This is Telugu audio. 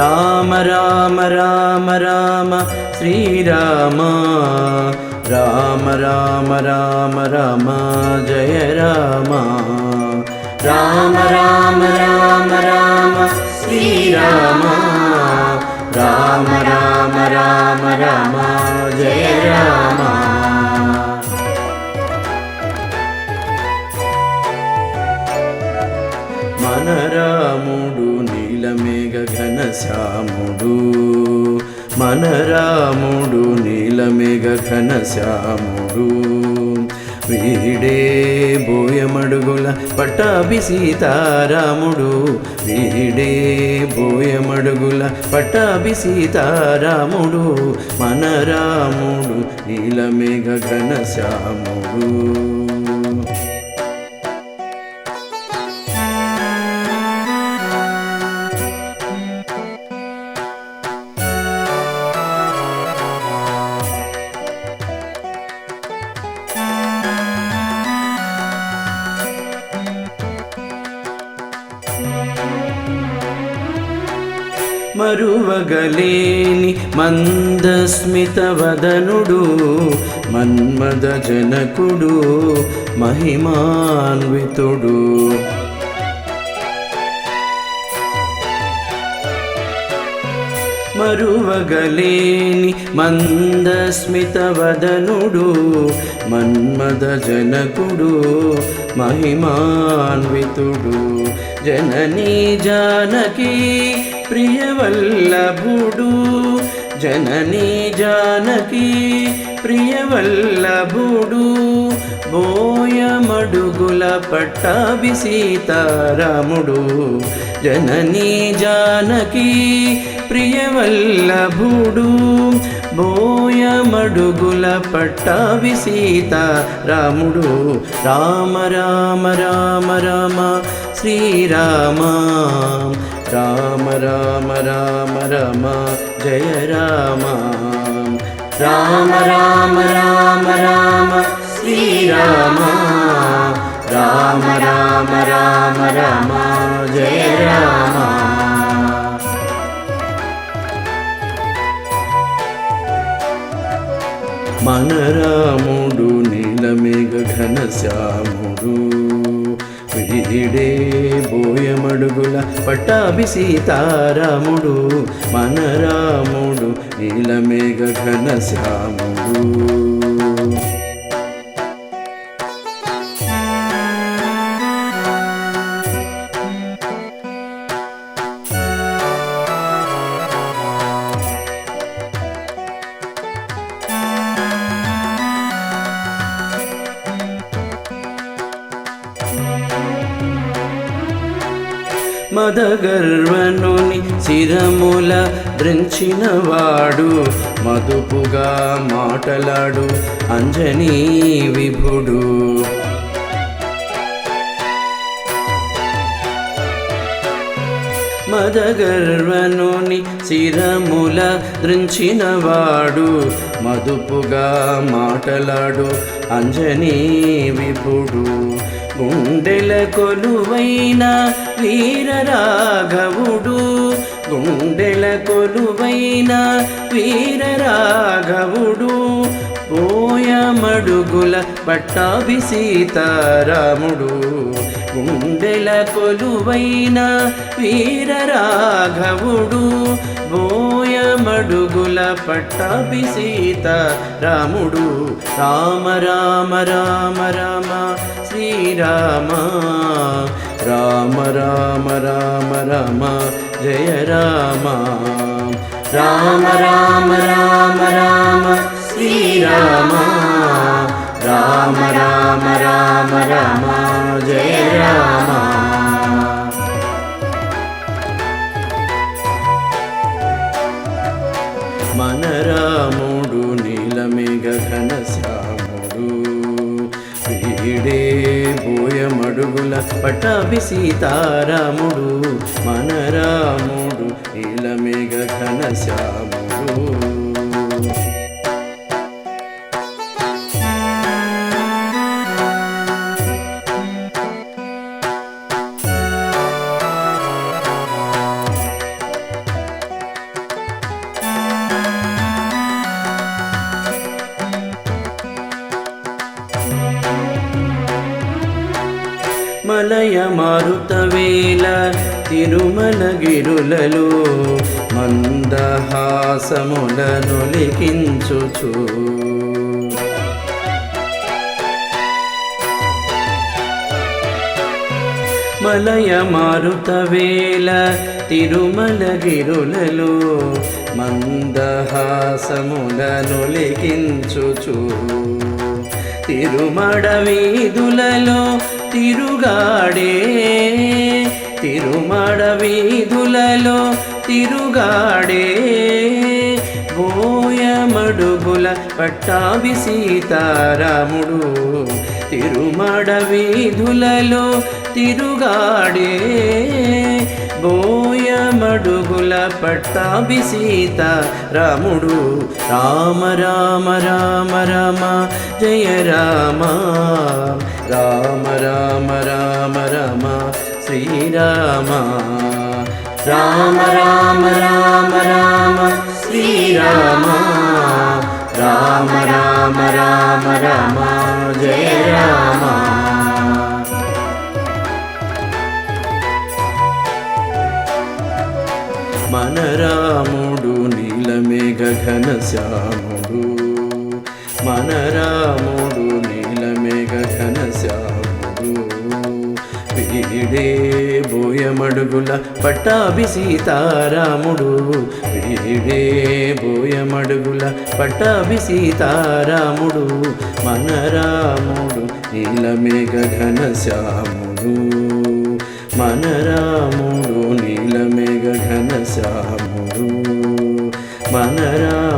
రామ రామ రామ రామ శ్రీరామ రామ రామ రామ రామ జయ రామ రామ రామ రామ రామ శ్రీరామ రామ రామ రామ రామ జయ ఘనశ్యాముడు. మన రాముడు నీలమేఘ ఘనశ్యాముడు. వీడే బోయమడుగుల పట్టాభి సీతారాముడు. వీడే బోయమడుగుల పట్టాభి సీతారాముడు. మన రాముడు నీలమేఘ ఘనశ్యాముడు. మరువగలేని మందస్మిత వదనుడు మన్మద జనకుడు మహిమాన్వితుడు. మరువగలేని మందస్మిత వదనుడు మన్మద జనకుడు మహిమాన్వితుడు. జననీ జానకి ప్రియవల్లభుడు జననీ జానకి ప్రియవల్లభుడు బోయమడుగుల పట్టాభి సీతారాముడు జననీ జానకి ప్రియవల్లభుడు బోయమడుగుల సీత రాముడు రామ రామ రామ రామ శ్రీరామ రామ రామ రామ రామ జయ రామ రామ రామ రామ రామ శ్రీరామ రామ రామ రామ రామ జయ రామ మన రాముడు నీలమేఘ ఘన శ్యాముడు వీడే బోయమడుగుల పట్టాభి సీతారాముడు. మన రాముడు నీలమేఘ ఘన మదగర్వనుని శిరముల ద్రించినవాడు మదుపుగా మాటలాడు అంజనీ విభుడు. మదగర్వనుని శిరముల దృంచినవాడు మదుపుగా మాటలాడు అంజనీ విభుడు. గుండెల కొలువైన వీరరాఘవుడు. గుండెల కొలువైన వీరరాఘవుడు. పోయమడుగుల పట్టాభి సీతారాముడు గుండెల కొలువైన వీరరాఘవుడు బోయమడుగుల పట్టాభి సీతారాముడు రామ రామ రామ రామ శ్రీరామ రామ రామ రామ రామ జయ రామ రామ రామ రామ రామ శ్రీరామ రామ రామ రామ రామ జయ అడుగుల పటాభి సీతారాముడు మన రాముడు నీలమేఘ ఘన మలయ మారుతవేల తిరుమల గిరులలో మందహాసములను లిఖించుచు. మలయ మారుతవేల తిరుమల గిరులలో మందహాసములను లిఖించుచు. తిరుమడ వీధులలో తిరుగాడే. తిరుమడ వీధులలో తిరుగాడే. బోయమడుగుల పట్టాభి సీతారాముడు. తిరుమడ వీధులలో తిరుగాడే బోయమడుగుల పట్టాభి సీత రాముడు రామ రామ రామ రామ జయ రామ. రామ రామ రామ రామ శ్రీరామ. రామ రామ రామ రామ శ్రీరామ రామ రామ రామ రామ జయ రామ. మన రాముడు నీలమేఘ ఘన శ్యాముడు. మన రాముడు విడిడే బోయమడుగుల పట్టాభి సీతారాముడు. విడిడే బోయమడుగుల పట్టాభి సీతారాముడు. మన రాముడు నీలమేఘ ఘన శ్యాముడు మన రాముడు నీలమేఘ ఘన శ్యాముడు మన రాముడు